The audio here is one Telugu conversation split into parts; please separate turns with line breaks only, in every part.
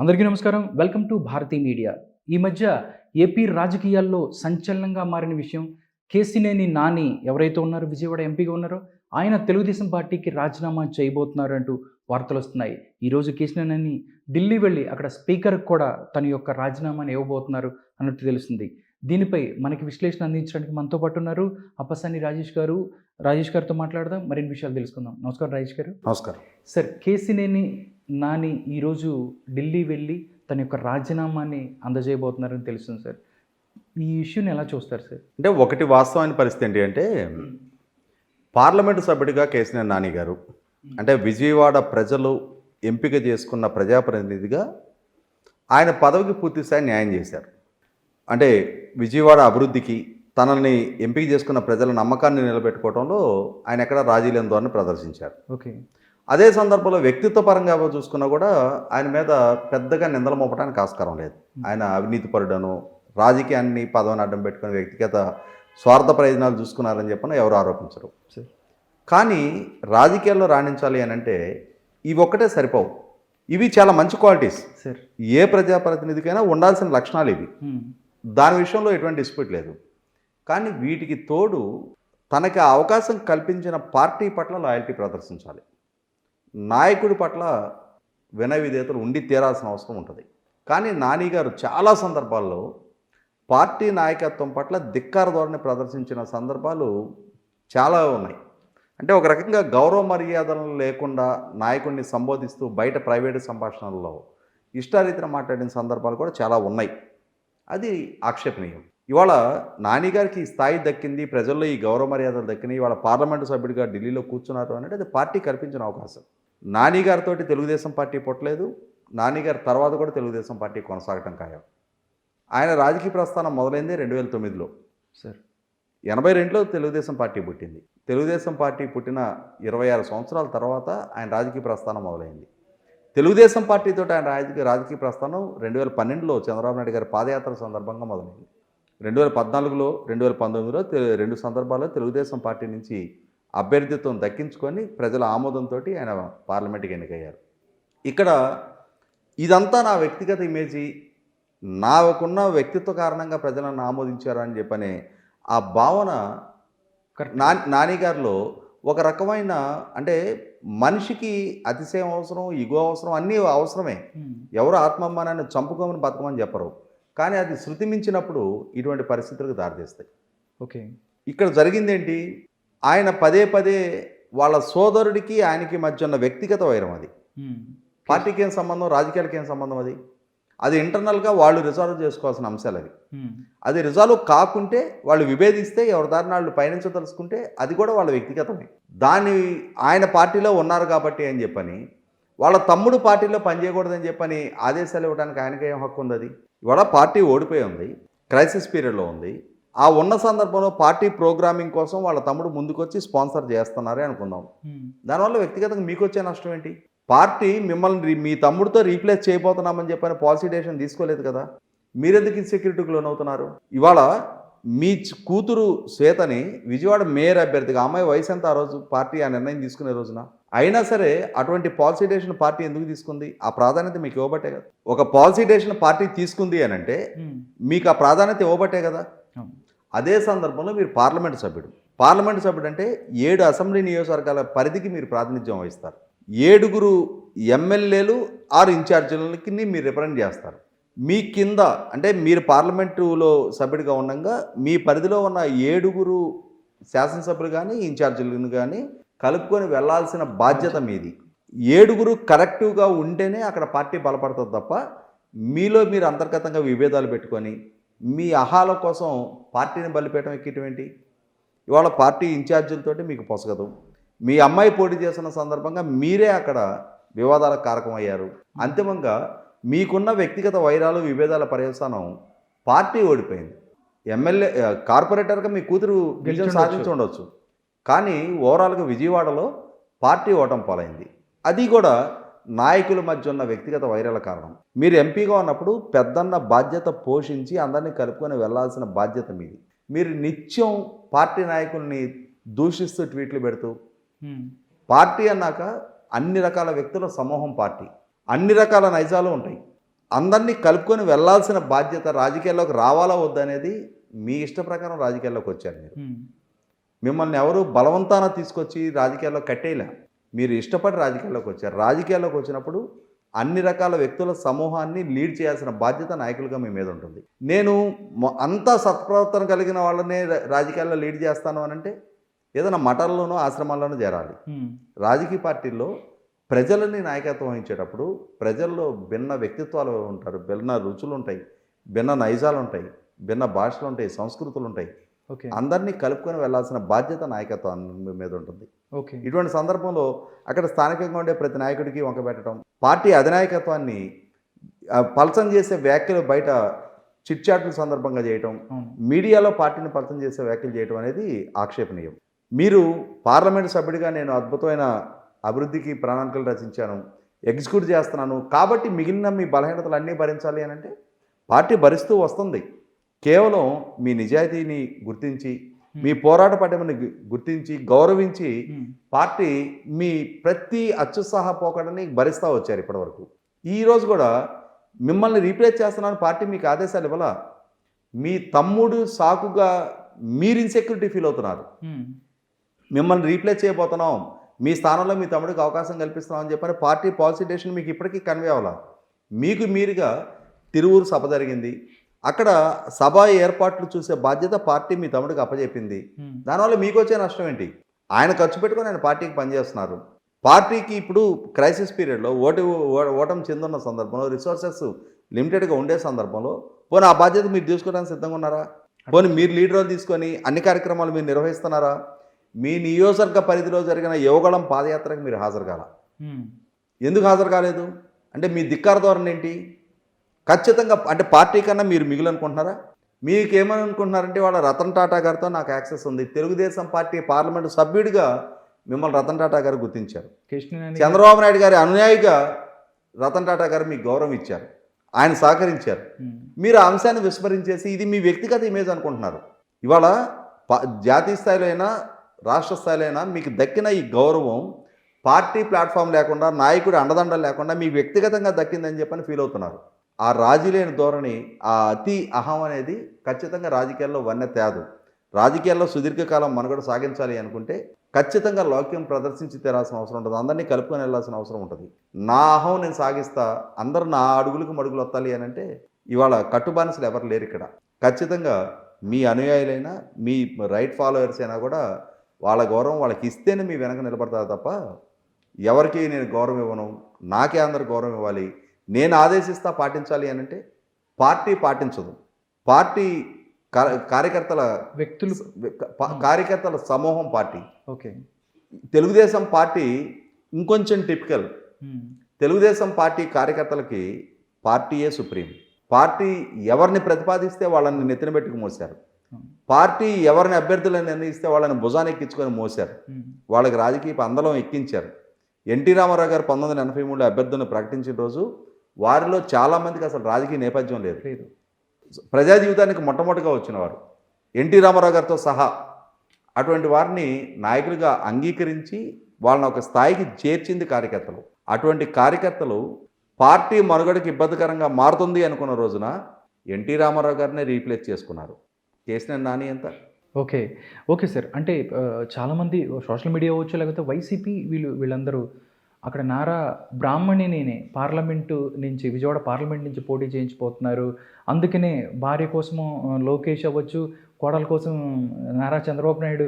అందరికీ నమస్కారం. Welcome to Bharati media. ఈ మధ్య ఏపీ రాజకీయాల్లో సంచలనంగా మారిన విషయం కేసినేని నాని ఎవరైతే ఉన్నారో విజయవాడ ఎంపీగా ఉన్నారో ఆయన తెలుగుదేశం పార్టీకి రాజీనామా చేయబోతున్నారు అంటూ వార్తలు వస్తున్నాయి. ఈరోజు కేసినేని నాని ఢిల్లీ వెళ్ళి అక్కడ స్పీకర్కి కూడా తన యొక్క రాజీనామాని ఇవ్వబోతున్నారు అన్నట్టు తెలుస్తుంది. దీనిపై మనకి విశ్లేషణ అందించడానికి మనతో పాటు ఉన్నారు అప్పసాని రాజేష్ గారు. రాజేష్ గారితో మాట్లాడదాం. మరిన్ని విషయాలు తెలుసుకుందాం. నమస్కారం రాజేష్ గారు.
నమస్కారం.
సార్ కేసినేని నాని ఈరోజు ఢిల్లీ వెళ్ళి తన యొక్క రాజీనామాని అందజేయబోతున్నారని తెలుస్తుంది సార్. ఈ ఇష్యూని ఎలా చూస్తారు సార్?
అంటే ఒకటి వాస్తవమైన పరిస్థితి ఏంటి అంటే పార్లమెంటు సభ్యుడిగా కేసీఆర్ నాని గారు అంటే విజయవాడ ప్రజలు ఎంపిక చేసుకున్న ప్రజాప్రతినిధిగా ఆయన పదవికి పూర్తిస్థాయి న్యాయం చేశారు. అంటే విజయవాడ అభివృద్ధికి తనని ఎంపిక చేసుకున్న ప్రజల నమ్మకాన్ని నిలబెట్టుకోవడంలో ఆయన ఎక్కడ రాజీ లేని ధోరణి ప్రదర్శించారు.
ఓకే.
అదే సందర్భంలో వ్యక్తిత్వ పరంగా చూసుకున్నా కూడా ఆయన మీద పెద్దగా నిందలు మోపడానికి ఆస్కారం లేదు. ఆయన అవినీతి పరుడను రాజకీయాన్ని పదవిని అడ్డం పెట్టుకుని వ్యక్తిగత స్వార్థ ప్రయోజనాలు చూసుకున్నారని చెప్పని ఎవరు ఆరోపించరు. కానీ రాజకీయాల్లో రాణించాలి అని అంటే ఇవి ఒక్కటే సరిపోవు. ఇవి చాలా మంచి క్వాలిటీస్.
సార్.
ఏ ప్రజాప్రతినిధికైనా ఉండాల్సిన లక్షణాలు ఇవి. దాని విషయంలో ఎటువంటి డిస్ప్యూట్ లేదు. కానీ వీటికి తోడు తనకి అవకాశం కల్పించిన పార్టీ పట్ల లాయల్టీ ప్రదర్శించాలి. నాయకుడి పట్ల వినవిధేతలు ఉండి తీరాల్సిన అవసరం ఉంటుంది. కానీ నాని గారు చాలా సందర్భాల్లో పార్టీ నాయకత్వం పట్ల ధిక్కార ధోరణి ప్రదర్శించిన సందర్భాలు చాలా ఉన్నాయి. అంటే ఒక రకంగా గౌరవ మర్యాదలు లేకుండా నాయకుడిని సంబోధిస్తూ బయట ప్రైవేటు సంభాషణల్లో ఇష్టారీతిన మాట్లాడిన సందర్భాలు కూడా చాలా ఉన్నాయి. అది ఆక్షేపణీయం. ఇవాళ నానిగారికి ఈ స్థాయి దక్కింది ప్రజల్లో ఈ గౌరవ మర్యాదలు దక్కినాయి ఇవాళ పార్లమెంటు సభ్యుడిగా ఢిల్లీలో కూర్చున్నారు అనేది అది పార్టీ కల్పించిన అవకాశం. నాని గారితో తెలుగుదేశం పార్టీ పుట్టలేదు నాని గారి తర్వాత కూడా తెలుగుదేశం పార్టీ కొనసాగటం ఖాయం. ఆయన రాజకీయ ప్రస్థానం మొదలైంది రెండు వేల తొమ్మిదిలో.
సార్.
ఎనభై రెండులో తెలుగుదేశం పార్టీ పుట్టింది. తెలుగుదేశం పార్టీ పుట్టిన ఇరవై ఆరు సంవత్సరాల తర్వాత ఆయన రాజకీయ ప్రస్థానం మొదలైంది. తెలుగుదేశం పార్టీతో ఆయన రాజకీయ రాజకీయ ప్రస్థానం రెండు వేల పన్నెండులో చంద్రబాబు నాయుడు గారి పాదయాత్ర సందర్భంగా మొదలైంది. రెండు వేల పద్నాలుగులో రెండు వేల పంతొమ్మిదిలో రెండు సందర్భాల్లో తెలుగుదేశం పార్టీ నుంచి అభ్యర్థిత్వం దక్కించుకొని ప్రజల ఆమోదంతో ఆయన పార్లమెంట్కి ఎన్నికయ్యారు. ఇక్కడ ఇదంతా నా వ్యక్తిగత ఇమేజీ నాకున్న వ్యక్తిత్వ కారణంగా ప్రజలను ఆమోదించారు అని చెప్పనే ఆ భావన నా నాని గారిలో ఒక రకమైన అంటే మనిషికి అతిశయం అవసరం ఇగో అవసరం అన్నీ అవసరమే.
హ్మ్.
ఎవరు ఆత్మాభిమానాన్ని చంపుకోమని బతకమని చెప్పరు. కానీ అది శృతి మించినప్పుడు ఇటువంటి పరిస్థితులకు దారితీస్తాయి.
ఓకే
ఇక్కడ జరిగిందేంటి? ఆయన పదే పదే వాళ్ళ సోదరుడికి ఆయనకి మధ్య ఉన్న వ్యక్తిగత వైరం అది. పార్టీకి ఏం సంబంధం? రాజకీయాలకి ఏం సంబంధం అది? అది ఇంటర్నల్గా వాళ్ళు రిజాల్వ్ చేసుకోవాల్సిన అంశాలు అవి. అది రిజాల్వ్ కాకుంటే వాళ్ళు విభేదిస్తే ఎవరి దారిన వాళ్ళు పయనించదలుచుకుంటే అది కూడా వాళ్ళ వ్యక్తిగతమే. దాన్ని ఆయన పార్టీలో ఉన్నారు కాబట్టి అని చెప్పని వాళ్ళ తమ్ముడు పార్టీలో పనిచేయకూడదని చెప్పని ఆదేశాలు ఇవ్వడానికి ఆయనకి ఏం హక్కు ఉంది అది? ఇవాళ పార్టీ ఓడిపోయి ఉంది. క్రైసిస్ పీరియడ్లో ఉంది. ఆ ఉన్న సందర్భంలో పార్టీ ప్రోగ్రామింగ్ కోసం వాళ్ళ తమ్ముడు ముందుకొచ్చి స్పాన్సర్ చేస్తున్నారే అనుకుందాం.
హ్మ్.
దానివల్ల వ్యక్తిగతంగా మీకు వచ్చే నష్టం ఏంటి? పార్టీ మిమ్మల్ని మీ తమ్ముడితో రీప్లేస్ చేయబోతున్నామని చెప్పని పాలసీ డెసిషన్ తీసుకోలేదు కదా? మీరెందుకు ఇన్సెక్యూరిటీకి లోనవుతున్నారు? ఇవాళ మీ కూతురు శ్వేతని విజయవాడ మేయర్ అభ్యర్థిగా అమ్మాయి వయసు ఎంత ఆ రోజు? పార్టీ ఆ నిర్ణయం తీసుకునే రోజున. అయినా సరే అటువంటి పాలసీ డెసిషన్ పార్టీ ఎందుకు తీసుకుంది? ఆ ప్రాధాన్యత మీకు ఇవ్వబట్టే కదా. ఒక పాలసీ డెసిషన్ పార్టీ తీసుకుంది అని అంటే
హ్మ్.
మీకు ఆ ప్రాధాన్యత ఇవ్వబట్టే కదా. అదే సందర్భంలో మీరు పార్లమెంట్ సభ్యుడు. పార్లమెంట్ సభ్యుడు అంటే ఏడు అసెంబ్లీ నియోజకవర్గాల పరిధికి మీరు ప్రాతినిధ్యం వహిస్తారు. ఏడుగురు ఎమ్మెల్యేలు ఆరు ఇన్ఛార్జీలకి మీరు రిప్రజెంట్ చేస్తారు. మీ కింద అంటే మీరు పార్లమెంటులో సభ్యుడిగా ఉండగా మీ పరిధిలో ఉన్న ఏడుగురు శాసనసభ్యులు కానీ ఇన్ఛార్జీలను కానీ కలుపుకొని వెళ్ళాల్సిన బాధ్యత మీది. ఏడుగురు కరెక్టివ్గా ఉంటేనే అక్కడ పార్టీ బలపడుతుంది తప్ప మీలో మీరు అంతర్గతంగా విభేదాలు పెట్టుకొని మీ అహాల కోసం పార్టీని బలిపేయటం ఎక్కటం ఏంటి? ఇవాళ పార్టీ ఇన్ఛార్జీలతోటి మీకు పొసగదు. మీ అమ్మాయి పోటీ చేస్తున్న సందర్భంగా మీరే అక్కడ వివాదాలకు కారకమయ్యారు. అంతిమంగా మీకున్న వ్యక్తిగత వైరాలు విభేదాల పర్యవసానం పార్టీ ఓడిపోయింది. ఎమ్మెల్యే కార్పొరేటర్గా మీ కూతురు విజయం. సాధించి ఉండొచ్చు. కానీ ఓవరాల్గా విజయవాడలో పార్టీ ఓటం పాలైంది. అది కూడా నాయకుల మధ్య ఉన్న వ్యక్తిగత వైరాల కారణం. మీరు ఎంపీగా ఉన్నప్పుడు పెద్దన్న బాధ్యత పోషించి అందరినీ కలుపుకొని వెళ్ళాల్సిన బాధ్యత మీది. మీరు నిత్యం పార్టీ నాయకుల్ని దూషిస్తూ ట్వీట్లు పెడుతూ. పార్టీ అన్నాక అన్ని రకాల వ్యక్తుల సమూహం పార్టీ. అన్ని రకాల నైజాలు ఉంటాయి. అందరినీ కలుపుకొని వెళ్ళాల్సిన బాధ్యత రాజకీయాల్లోకి రావాలా వద్దనేది మీ ఇష్ట ప్రకారం రాజకీయాల్లోకి వచ్చారు మీరు. మిమ్మల్ని ఎవరు బలవంతాన తీసుకొచ్చి రాజకీయాల్లో కట్టేయలే. మీరు ఇష్టపడి రాజకీయాల్లోకి వచ్చారు. రాజకీయాల్లోకి వచ్చినప్పుడు అన్ని రకాల వ్యక్తుల సమూహాన్ని లీడ్ చేయాల్సిన బాధ్యత నాయకులుగా మీ మీద ఉంటుంది. నేను అంత సత్ప్రవర్తన కలిగిన వాళ్ళనే రాజకీయాల్లో లీడ్ చేస్తాను అని అంటే ఏదైనా మఠాల్లోనో ఆశ్రమాల్లోనో చేరాలి. రాజకీయ పార్టీల్లో ప్రజలని నాయకత్వం వహించేటప్పుడు ప్రజల్లో భిన్న వ్యక్తిత్వాలు ఉంటారు. భిన్న రుచులు ఉంటాయి భిన్న నైజాలు ఉంటాయి భిన్న భాషలు ఉంటాయి సంస్కృతులు ఉంటాయి అందరినీ కలుపుకొని వెళ్ళాల్సిన బాధ్యత నాయకత్వం మీద ఉంటుంది.
ఓకే.
ఇటువంటి సందర్భంలో అక్కడ స్థానికంగా ఉండే ప్రతి నాయకుడికి వంక పెట్టడం పార్టీ అధినాయకత్వాన్ని పలసం చేసే వ్యాఖ్యలు బయట చిట్చాట్ల సందర్భంగా చేయటం మీడియాలో పార్టీని పలసం చేసే వ్యాఖ్యలు చేయడం అనేది ఆక్షేపణీయం. మీరు పార్లమెంటు సభ్యుడిగా నేను అద్భుతమైన అభివృద్ధికి ప్రణాళికలు రచించాను ఎగ్జిక్యూట్ చేస్తున్నాను కాబట్టి మిగిలిన మీ బలహీనతలు అన్నీ భరించాలి అని అంటే పార్టీ భరిస్తూ వస్తుంది. కేవలం మీ నిజాయితీని గుర్తించి మీ పోరాట పటమని గు- గుర్తించి గౌరవించి
ఉమ్,
పార్టీ మీ ప్రతి అత్యుత్సాహ పోకడని భరిస్తూ వచ్చారు ఇప్పటివరకు. ఈ రోజు కూడా మిమ్మల్ని రీప్లేస్ చేస్తున్నాను పార్టీ మీకు ఆదేశాలు ఇవ్వాల? మీ తమ్ముడు సాకుగా మీరు ఇన్సెక్యూరిటీ ఫీల్ అవుతున్నారు.
ఉమ్,
మిమ్మల్ని రీప్లేస్ చేయబోతున్నాం. మీ స్థానంలో మీ తమ్ముడికి అవకాశం కల్పిస్తున్నాం అని చెప్పని పార్టీ పాలసీ డెసిషన్ మీకు ఇప్పటికీ కన్వే అవ్వాల? మీకు మీరుగా తిరువురు సభ జరిగింది. అక్కడ సభ ఏర్పాట్లు చూసే బాధ్యత పార్టీ మీ తమ్ముడికి అప్పచెప్పింది దానివల్ల మీకు వచ్చే నష్టం ఏంటి? ఆయన ఖర్చు పెట్టుకొని ఆయన పార్టీకి పనిచేస్తున్నారు. పార్టీకి ఇప్పుడు క్రైసిస్ పీరియడ్లో ఓటు ఓటమి చెందున్న సందర్భంలో రిసోర్సెస్ లిమిటెడ్గా ఉండే సందర్భంలో పోనీ ఆ బాధ్యత మీరు తీసుకోవడానికి సిద్ధంగా ఉన్నారా? పోనీ మీరు లీడ్ రోల్ తీసుకొని అన్ని కార్యక్రమాలు మీరు నిర్వహిస్తున్నారా? మీ నియోజకవర్గ పరిధిలో జరిగిన యువగళం పాదయాత్రకు మీరు హాజరు కాల? ఎందుకు హాజరు కాలేదు? అంటే మీ ధిక్కార ధోరణి ఏంటి? ఖచ్చితంగా అంటే పార్టీ కన్నా మీరు మిగిలి అనుకుంటున్నారా మీకేమని అనుకుంటున్నారంటే వాళ్ళ రతన్ టాటా గారితో నాకు యాక్సెస్ ఉంది. తెలుగుదేశం పార్టీ పార్లమెంటు సభ్యుడిగా మిమ్మల్ని రతన్ టాటా గారు గుర్తించారు. చంద్రబాబు నాయుడు గారి అనుయాయిగా రతన్ టాటా గారు మీకు గౌరవం ఇచ్చారు. ఆయన సహకరించారు. మీరు ఆ అంశాన్ని విస్మరించేసి ఇది మీ వ్యక్తిగత ఇమేజ్ అనుకుంటున్నారు. ఇవాళ జాతీయ స్థాయిలో అయినా రాష్ట్ర స్థాయిలో అయినా మీకు దక్కిన ఈ గౌరవం పార్టీ ప్లాట్ఫామ్ లేకుండా నాయకుడి అండదండలు లేకుండా మీకు వ్యక్తిగతంగా దక్కిందని చెప్పని ఫీల్ అవుతున్నారు. ఆ రాజీ లేని ధోరణి ఆ అతి అహం అనేది ఖచ్చితంగా రాజకీయాల్లో వన్నె తేదు. రాజకీయాల్లో సుదీర్ఘకాలం మనుగడ సాగించాలి అనుకుంటే ఖచ్చితంగా లోక్యం ప్రదర్శించి తీరాల్సిన అవసరం ఉంటుంది అందరినీ కలుపుకొని వెళ్ళాల్సిన అవసరం ఉంటుంది. నా అహం నేను సాగిస్తా అందరూ నా అడుగులకు మడుగులు వత్తాలి అని అంటే ఇవాళ కట్టుబానిసలు ఎవరు లేరు ఇక్కడ. ఖచ్చితంగా మీ అనుయాయులైనా మీ రైట్ ఫాలోవర్స్ అయినా కూడా వాళ్ళ గౌరవం వాళ్ళకి ఇస్తేనే మీ వెనక నిలబడతారు తప్ప ఎవరికి నేను గౌరవం ఇవ్వను. నాకే అందరు గౌరవం ఇవ్వాలి. నేను ఆదేశిస్తా పాటించాలి అని అంటే పార్టీ పాటించదు. పార్టీ కార్యకర్తల
వ్యక్తులు
కార్యకర్తల సమూహం పార్టీ.
ఓకే.
తెలుగుదేశం పార్టీ ఇంకొంచెం టిపికల్. తెలుగుదేశం పార్టీ కార్యకర్తలకి పార్టీయే సుప్రీం. పార్టీ ఎవరిని ప్రతిపాదిస్తే వాళ్ళని నెత్తిన పెట్టుకు మోశారు. పార్టీ ఎవరిని అభ్యర్థులను నిర్ణయిస్తే వాళ్ళని భుజాన్ని ఎక్కించుకొని మోశారు.
ఉమ్,
వాళ్ళకి రాజకీయ అందలం ఎక్కించారు. ఎన్టీ రామారావు గారు పంతొమ్మిది వందల ఎనభై మూడులో అభ్యర్థులను ప్రకటించిన రోజు వారిలో చాలామందికి అసలు రాజకీయ నేపథ్యం లేదు.
లేదు.
ప్రజా జీవితానికి మొట్టమొదటిగా వచ్చినవారు. ఎన్టీ రామారావు గారితో సహా అటువంటి వారిని నాయకులుగా అంగీకరించి వాళ్ళని ఒక స్థాయికి చేర్చింది కార్యకర్తలు. అటువంటి కార్యకర్తలు పార్టీ మనుగడకి ఇబ్బందికరంగా మారుతుంది అనుకున్న రోజున ఎన్టీ రామారావు గారినే రీప్లేస్ చేసుకున్నారు. చేసిన నాని ఎంత?
ఓకే. Okay sir. అంటే చాలామంది సోషల్ మీడియా అవ్వచ్చు లేకపోతే వైసీపీ వీళ్ళు వీళ్ళందరూ అక్కడ నారా బ్రాహ్మణిని పార్లమెంటు నుంచి విజయవాడ పార్లమెంట్ నుంచి పోటీ చేయించిపోతున్నారు. అందుకనే భార్య కోసము లోకేష్ అవ్వచ్చు కోడల కోసం నారా చంద్రబాబు నాయుడు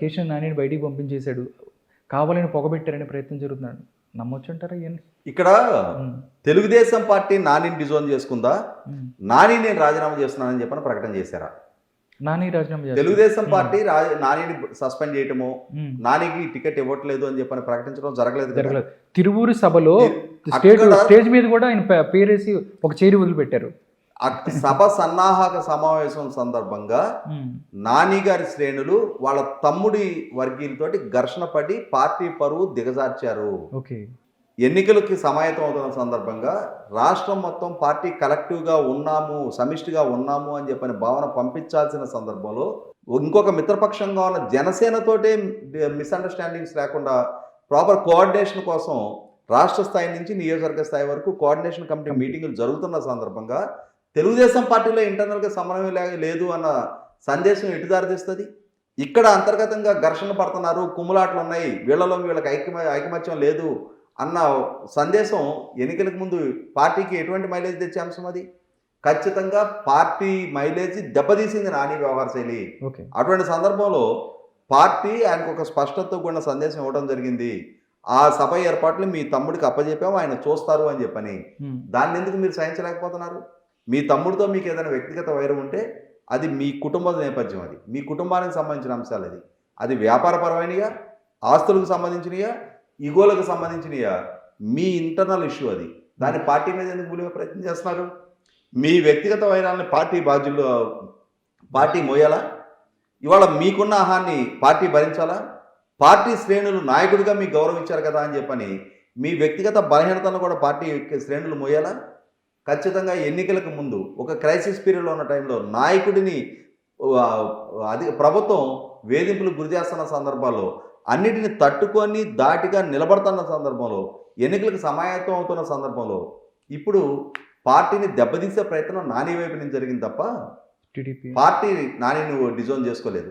కేశవ నానిని బయటికి పంపించేశాడు. కావాలని పొగబెట్టారనే ప్రయత్నం జరుగుతున్నాడు. నమ్మొచ్చు అంటారా ఇవన్నీ?
ఇక్కడ తెలుగుదేశం పార్టీ నానిని డిజోన్ చేసుకుందా. నాని నేను రాజీనామా చేస్తున్నానని చెప్పని ప్రకటన చేశారా?
నాని రాజీనామా.
తెలుగుదేశం పార్టీ నానిని సస్పెండ్ చేయటము నానికి టికెట్ ఇవ్వట్లేదు అని చెప్పని ప్రకటించడం జరగలేదు.
జరగలేదు. తిరువూరు సభలో స్టేజ్ స్టేజ్ మీద కూడా ఆయన పేరేసి ఒక చేరి వదిలిపెట్టారు.
సభ సన్నాహక సమావేశం సందర్భంగా నాని గారి శ్రేణులు వాళ్ళ తమ్ముడి వర్గీయులతోటి ఘర్షణ పడి పార్టీ పరువు దిగజార్చారు.
ఓకే.
ఎన్నికలకి సమాయత్తం అవుతున్న సందర్భంగా రాష్ట్రం మొత్తం పార్టీ కలెక్టివ్గా ఉన్నాము సమిష్టిగా ఉన్నాము అని చెప్పని భావన పంపించాల్సిన సందర్భంలో ఇంకొక మిత్రపక్షంగా ఉన్న జనసేనతోటే మిస్అండర్స్టాండింగ్స్ లేకుండా ప్రాపర్ కోఆర్డినేషన్ కోసం రాష్ట్ర స్థాయి నుంచి నియోజకవర్గ స్థాయి వరకు కోఆర్డినేషన్ కమిటీ మీటింగులు జరుగుతున్న సందర్భంగా తెలుగుదేశం పార్టీలో ఇంటర్నల్గా సమన్వయం లేదు అన్న సందేశం ఎటు దారితీస్తుంది ఇక్కడ అంతర్గతంగా ఘర్షణ పడుతున్నారు కుమ్ములాట్లు ఉన్నాయి వీళ్ళలో వీళ్ళకి ఐక్య ఐకమత్యం లేదు అన్న సందేశం ఎన్నికలకు ముందు పార్టీకి ఎటువంటి మైలేజ్ తెచ్చే అంశం అది? ఖచ్చితంగా పార్టీ మైలేజ్ దెబ్బతీసింది నాని వ్యవహార శైలి. అటువంటి సందర్భంలో పార్టీ ఆయనకు ఒక స్పష్టతతో కూడిన సందేశం ఇవ్వడం జరిగింది. ఆ సభ ఏర్పాట్లు మీ తమ్ముడికి అప్పచెప్పాము ఆయన చూస్తారు అని చెప్పని. దాన్ని ఎందుకు మీరు సహించలేకపోతున్నారు? మీ తమ్ముడితో మీకు ఏదైనా వ్యక్తిగత వైరం ఉంటే అది మీ కుటుంబ నేపథ్యం అది. మీ కుటుంబానికి సంబంధించిన అంశాలు అది. అది వ్యాపారపరమైనయా? ఆస్తులకు సంబంధించినయా? ఇగోలకు సంబంధించినయా మీ ఇంటర్నల్ ఇష్యూ అది. దాన్ని పార్టీ మీద ఎందుకు మూలిగే ప్రయత్నం చేస్తున్నారు? మీ వ్యక్తిగత వైరాన్ని పార్టీ బాధ్యులు పార్టీ మోయాలా? ఇవాళ మీకున్న ఆహాన్ని పార్టీ భరించాలా? పార్టీ శ్రేణులు నాయకుడిగా మీకు గౌరవం ఇచ్చారు కదా అని చెప్పని మీ వ్యక్తిగత బలహీనతను కూడా పార్టీ శ్రేణులు మోయాలా? ఖచ్చితంగా ఎన్నికలకు ముందు ఒక క్రైసిస్ పీరియడ్లో ఉన్న టైంలో నాయకుడిని అది ప్రభుత్వం వేధింపులు గురి చేస్తున్న సందర్భాల్లో అన్నిటిని తట్టుకొని దాటిగా నిలబడుతున్న సందర్భంలో ఎన్నికలకు సమాయత్తం అవుతున్న సందర్భంలో ఇప్పుడు పార్టీని దెబ్బతీసే ప్రయత్నం నాని వైపు నుంచి జరిగింది తప్ప
టీడీపీ.
పార్టీ నాని నువ్వు డిజోన్ చేసుకోలేదు.